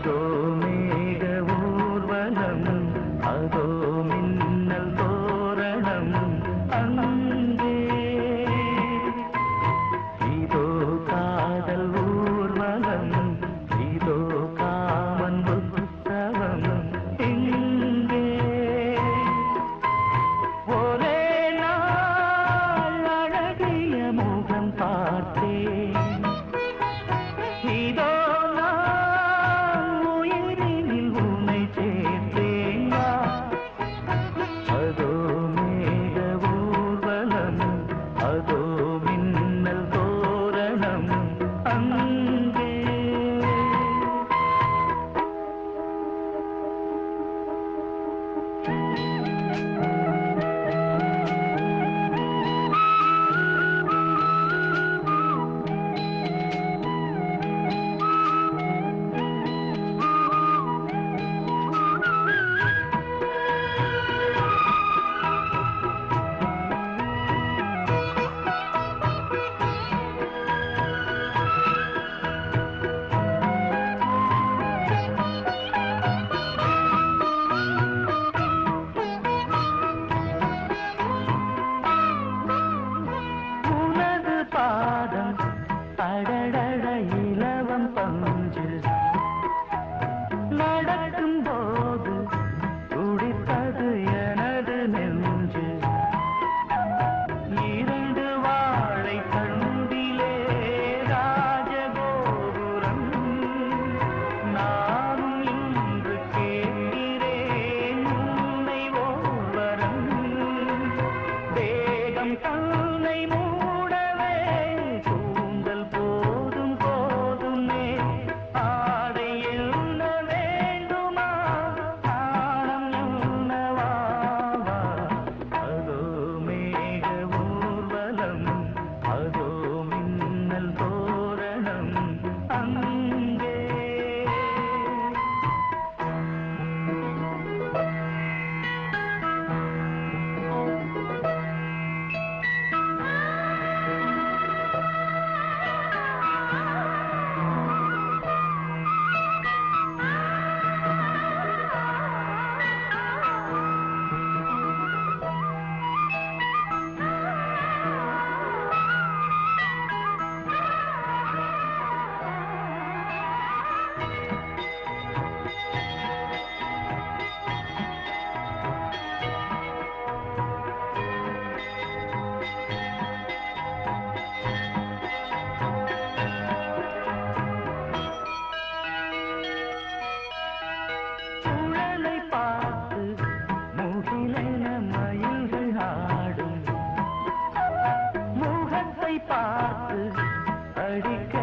அதோ மேக ஊர்வலம் அதோ மின்னல் தோரணம் அங்கே. இதோ காதல் ஊர்வலம் இதோ காமன் உற்சவம் இங்கே. ஒரே நாள் அழகிய முகம் பார்த்தேன். இலவம் பார்த்து அடிக்க